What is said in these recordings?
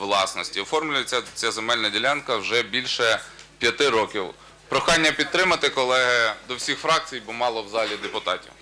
власності. Оформлюється ця земельна ділянка вже більше п'яти років. Прохання підтримати, колеги, до всіх фракцій, бо мало в залі депутатів.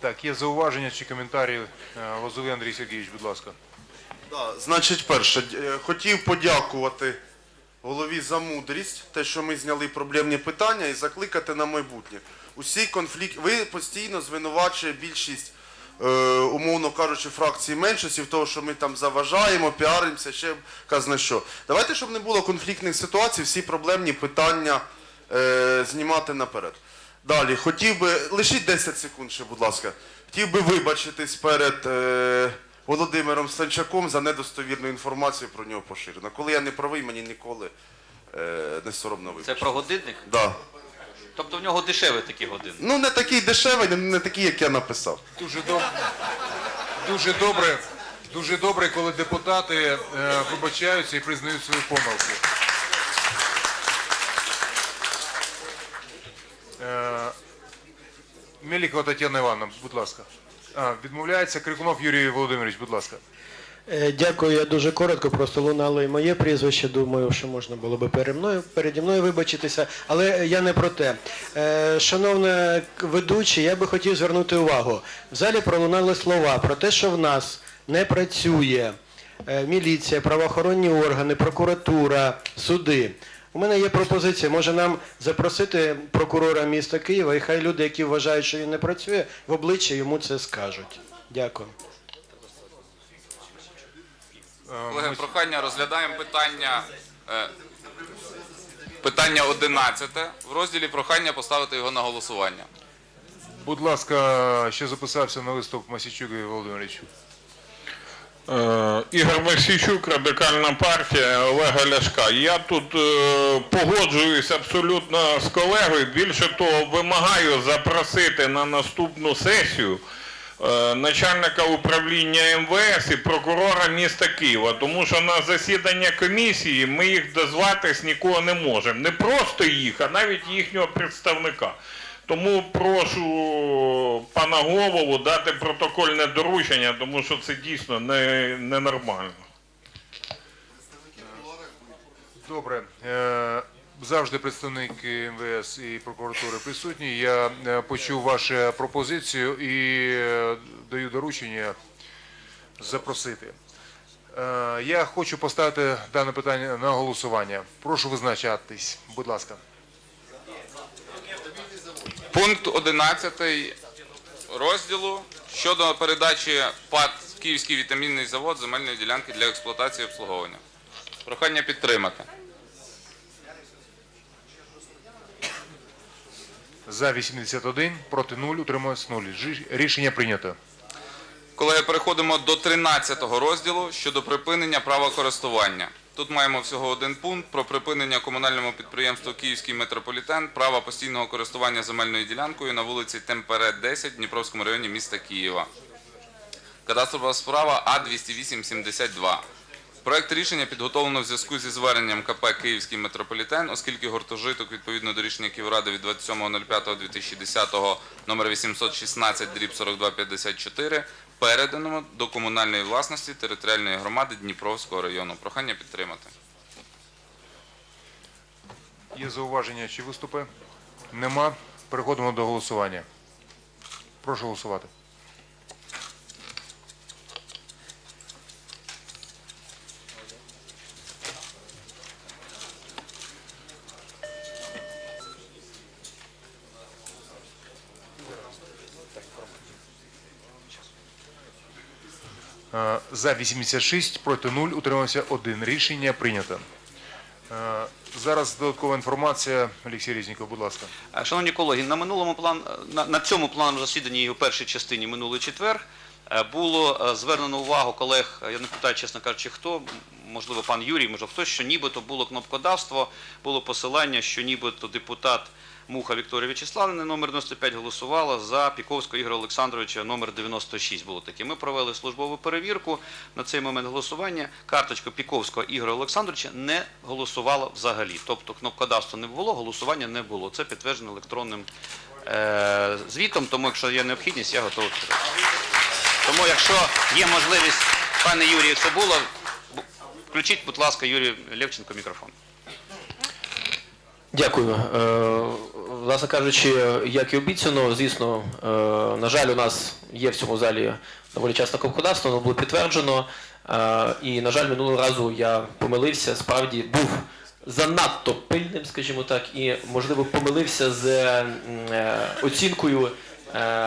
Так, є зауваження чи коментарі. Е, Лозовий Андрій Сергійович, будь ласка. Да, значить, перше, е, хотів подякувати голові за мудрість, те, що ми зняли проблемні питання, і закликати на майбутнє. Усі конфлікти, ви постійно звинувачує більшість, умовно кажучи, фракції меншості в того, що ми там заважаємо, піаримося, ще казна що. Давайте, щоб не було конфліктних ситуацій, всі проблемні питання е, знімати наперед. Далі, хотів би, лишіть 10 секунд ще, будь ласка. Хотів би вибачитись перед е, Володимиром Станчаком за недостовірну інформацію про нього поширено. Коли я не правий, мені ніколи е, не соромно Це про годинник? Да. Тобто в нього дешевий такий годинник. Ну, не такий дешевий, не- такий, як я написав. Дуже добре. Дуже добре. Дуже добре, коли депутати е, вибачаються і признають свої помилки. Е, Мелікова Тетяна Івановна, будь ласка. А, відмовляється Крикунов Юрій Володимирович, будь ласка. Е, Дякую, я дуже коротко, просто лунало і моє прізвище. Думаю, що можна було би переді мною, переді мною вибачитися, але я не про те. Е, Шановна ведучі, я би хотів звернути увагу. В залі пролунали слова про те, що в нас не працює е, міліція, правоохоронні органи, прокуратура, суди. У мене є пропозиція, може нам запросити прокурора міста Києва, і хай люди, які вважають, що він не працює, в обличчя йому це скажуть. Дякую. Колеги, прохання розглядаємо питання. е, Питання 11 в розділі прохання поставити його на голосування. Будь ласка, ще записався на виступ Масічук Ігор Володимирович. Е, Ігор Мосійчук, радикальна партія Олега Ляшка. Я тут е, погоджуюсь абсолютно з колегою. Більше того, вимагаю запросити на наступну сесію е, начальника управління МВС і прокурора міста Києва, тому що на засідання комісії ми їх дозватись нікого не можемо. Не просто їх, а навіть їхнього представника. Тому прошу пана голову дати протокольне доручення, тому що це дійсно не, ненормально. Добре. Завжди представники МВС і прокуратури присутні. Я е, почув вашу пропозицію і е, даю доручення запросити. Е, Я хочу поставити дане питання на голосування. Прошу визначатись. Будь ласка. Пункт 11 розділу щодо передачі ПАД Київський вітамінний завод земельної ділянки для експлуатації і обслуговування. Прохання підтримати. За 81, проти 0, утрималось 0. Жі- Рішення прийнято. Колеги, переходимо до 13 розділу щодо припинення права користування. Тут маємо всього один пункт про припинення комунальному підприємству Київський метрополітен права постійного користування земельною ділянкою на вулиці Темпере 10 в Дніпровському районі міста Києва. Кадастрова справа А20872. Проект рішення підготовлено в зв'язку зі зверненням КП Київський метрополітен, оскільки гуртожиток відповідно до рішення Київради від 27.05.2010 номер 816 дріб 4254 передано до комунальної власності територіальної громади Дніпровського району. Прохання підтримати. Є зауваження чи виступи? Нема. Переходимо до голосування. Прошу голосувати. За 86, проти 0, утримався 1. Рішення прийнято. Е, Зараз додаткова інформація. Олексій Різніков, будь ласка. Е, Шановні колеги, на минулому план на, на цьому плановому засіданні у першій частині минулий четвер е, було е, звернено увагу колег, е, я не питаю, чесно кажучи, хто, можливо, пан Юрій, можливо, хтось, що нібито було кнопкодавство, було посилання, що нібито депутат Муха Вікторія Вячеславівна, номер 95, голосувала за Піковського Ігоря Олександровича, номер 96 було таке. Ми провели службову перевірку на цей момент голосування. Карточка Піковського Ігоря Олександровича не голосувала взагалі. Тобто кнопкодавства не було, голосування не було. Це підтверджено електронним е, звітом, тому якщо є необхідність, я готовий. Тому якщо є можливість Пане Юрію, це було. Включіть, будь ласка, Юрію Левченко мікрофон. Дякую. Власне кажучи, як і обіцяно, звісно, е, на жаль, у нас є в цьому залі доволі часто кнопкодавство, воно було підтверджено. Е, І, на жаль, минулого разу я помилився, справді був занадто пильним, скажімо так, і, можливо, помилився з е, оцінкою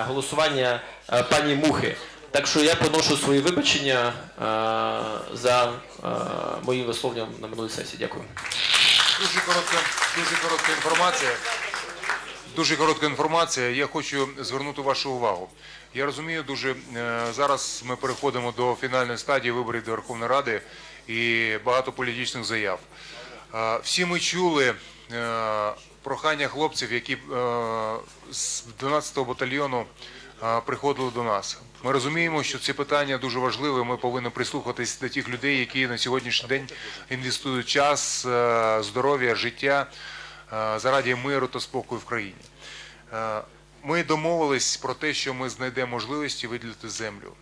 голосування пані Мухи. Так що я приношу свої вибачення за моїм висловленням на минулій сесії. Дякую. Дуже коротка, дуже коротка інформація. Дуже коротка інформація. Я хочу звернути вашу увагу. Я розумію, дуже е, зараз ми переходимо до фінальної стадії виборів до Верховної Ради і багато політичних заяв. Е, Всі ми чули е, прохання хлопців, які з 12-го батальйону приходили до нас. Ми розуміємо, що ці питання дуже важливі. Ми повинні прислухатись до тих людей, які на сьогоднішній день інвестують час, здоров'я, життя заради миру та спокою в країні. Е, Ми домовились про те, що ми знайдемо можливості виділити землю.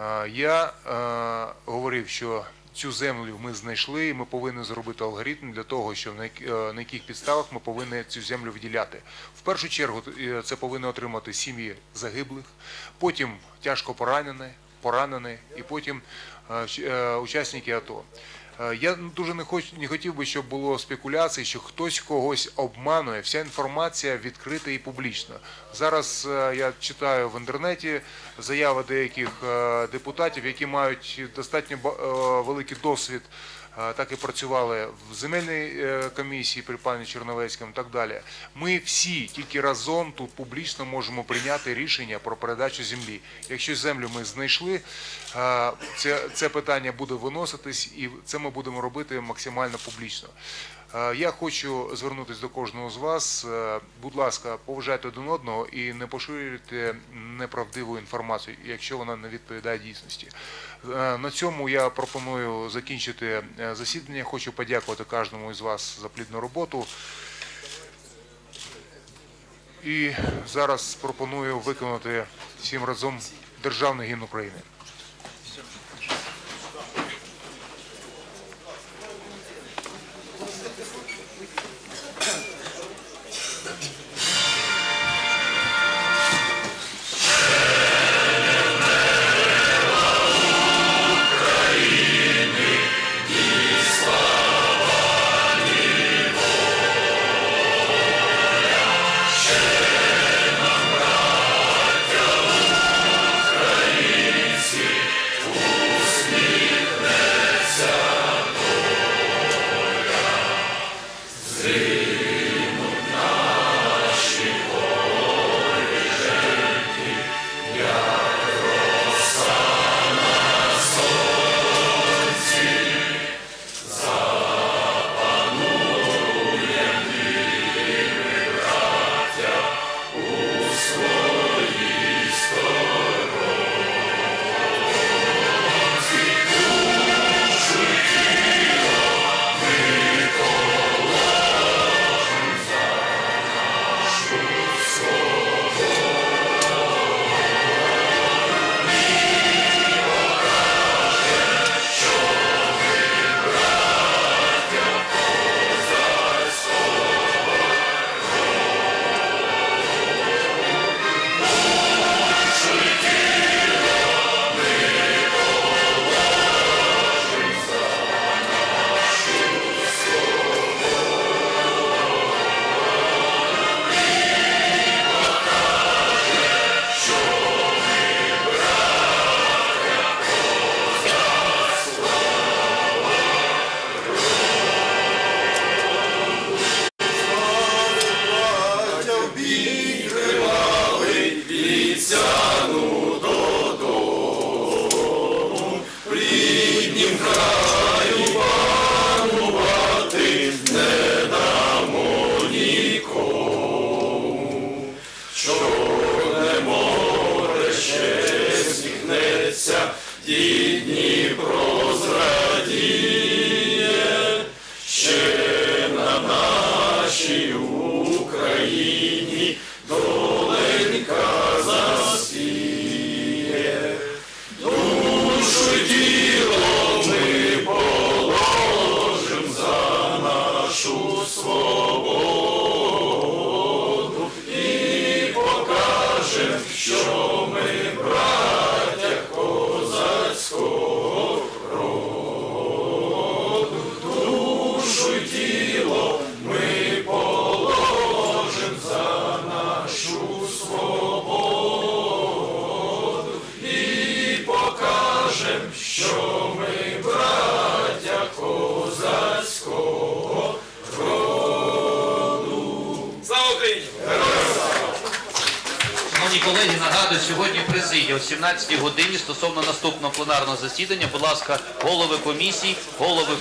Е, Я е, говорив, що цю землю ми знайшли, і ми повинні зробити алгоритм для того, що на, як- е, на яких підставах ми повинні цю землю виділяти. В першу чергу е, це повинні отримати сім'ї загиблих, потім тяжко поранені, поранені, і потім е, е, учасники АТО. Е, Я дуже не хоч не хотів би, щоб було спекуляцій, що хтось когось обманує. Вся інформація відкрита і публічна. Зараз е, я читаю в інтернеті заяви деяких е, депутатів, які мають достатньо великий досвід. Так і працювали в земельній е, комісії при пані Черновецькому і так далі. Ми всі тільки разом тут публічно можемо прийняти рішення про передачу землі. Якщо землю ми знайшли, це, це питання буде виноситись, і це ми будемо робити максимально публічно. Е, Я хочу звернутися до кожного з вас. Е, Будь ласка, поважайте один одного і не поширюйте неправдиву інформацію, якщо вона не відповідає дійсності. Е, На цьому я пропоную закінчити засідання. Хочу подякувати кожному із вас за плідну роботу. І зараз пропоную виконати всім разом державний гімн України. нашій Україні доленька засіє, душу діло ми положим за нашу свободу і покажем, що. козацького роду. Колеги, нагадую, сьогодні президія о 17 годині стосовно наступного пленарного засідання, будь ласка, голови комісій, голови